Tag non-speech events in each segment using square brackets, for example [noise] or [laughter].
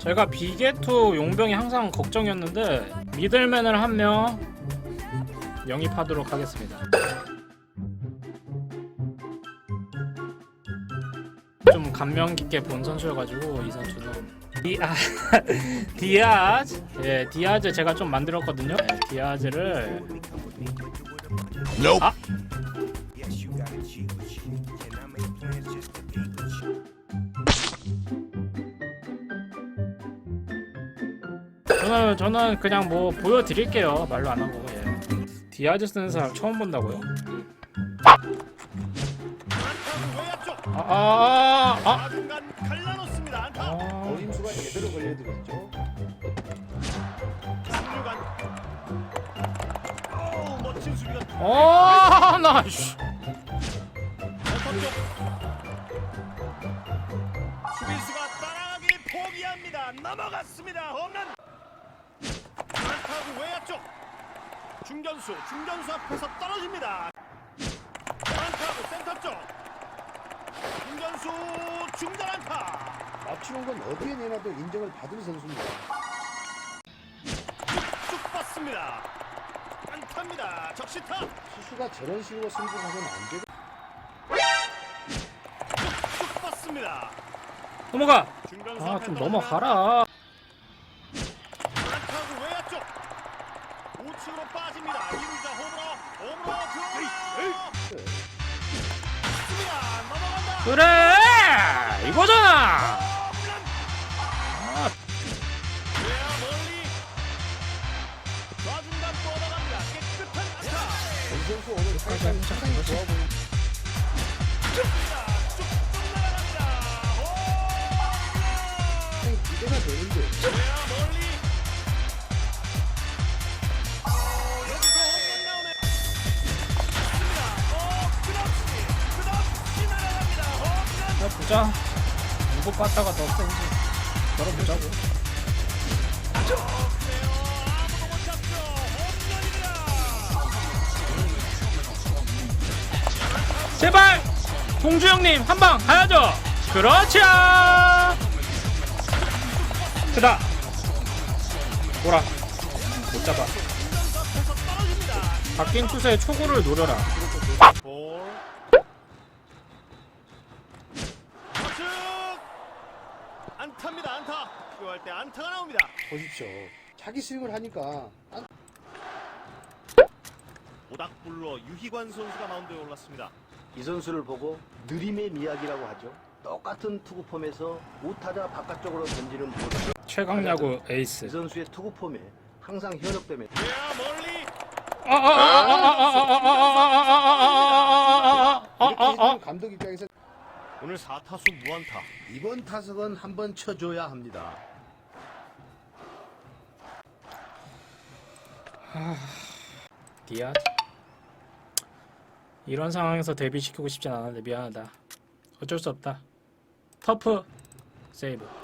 제가 비게투 용병이 항상 걱정이었는데 미들맨을 한 명 영입하도록 하겠습니다. 좀 감명 깊게 본 선수여가지고 이 선수는 디아 [laughs] 디아즈 예 디아즈 제가 좀 만들었거든요. 예, 디아즈를 아 저는 저는 그냥 뭐 보여드릴게요 말로 안 하고 예. 디아즈 쓰는 사람 처음 본다고요? 아아아 아, 아, 갈라놓습니다. 안타. 아. 어림수가 제대로 걸려들었죠. 승류간. 오, 멋진 수비가 어, 나 씨. 수비수가 따라가기 포기합니다. 넘어갔습니다. 홈런. 안타구 외야 쪽. 중견수, 중견수 앞에서 떨어집니다. 안타구 센터 쪽. 중견수 중전 안타. 맞추는 건 어디에 내놔도 인정을 받을 선수입니다. 쭉 뻗습니다. 안타입니다. 적시타. 수수가 저런 식으로 승부하면 안 되고 쭉 뻗습니다. 넘어가. 아 좀 넘어가라. 상당히 기대가 되는데 보자. 누구 빠따가 더 센지. 걸어보자고. 제발 동주 형님 한 방 가야죠. 그렇죠. 크다. 보라. 못 잡아. 바뀐 투수의 초구를 노려라. 볼. 좌측. 안타입니다. 안타. 필요할 때 안타가 나옵니다. 보십시오. 자기 스윙을 하니까 안- 오닥불로 유희관 선수가 마운드에 올랐습니다. 이 선수를 보고 느림의 미학이라고 하죠. 똑같은 투구 폼에서 우타자 바깥쪽으로 던지는 볼. 최강 야구 이 에이스. 선수의 투구 폼에 항상 현혹되면 외야 멀리. 감독 입장에서 오늘 4타수 무안타. 이번 타석은 한번 쳐줘야 합니다. 디아 이런 상황에서 데뷔시키고 싶진 않았는데 미안하다. 어쩔 수 없다. 터프! 세이브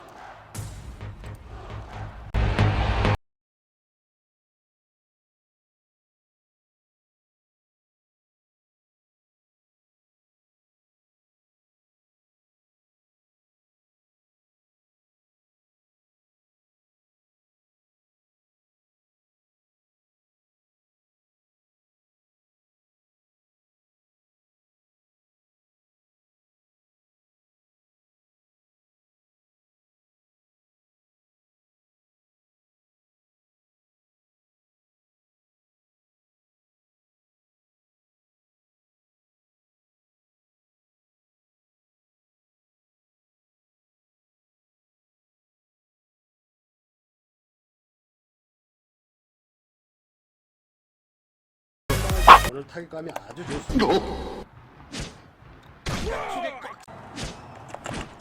오늘 타격감이 아주 좋습니다.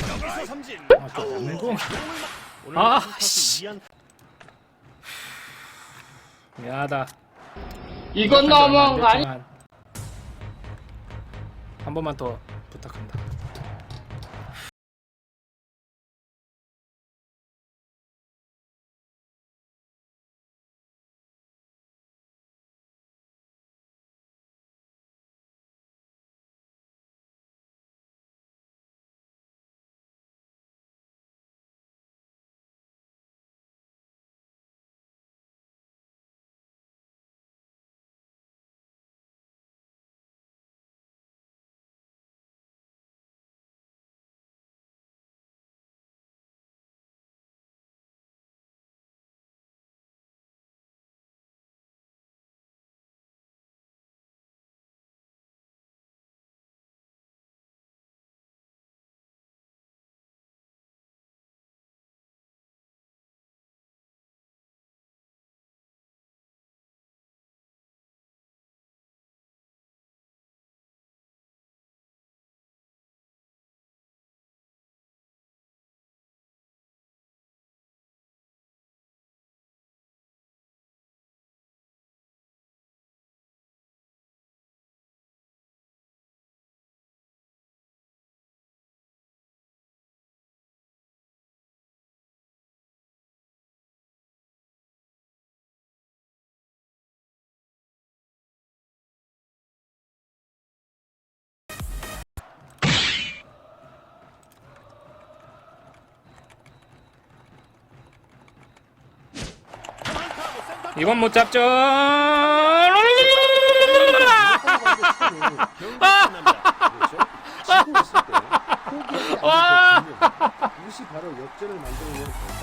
여기서 삼진. 아, 또 남고 오늘 아, 3타수 씨. 2안타. 미안하다 이건 너무한 거 아니? 한 번만 더 부탁한다 이건 못 잡죠. 와! 그 이것이 바로 역전을 만들어내는 결단이죠.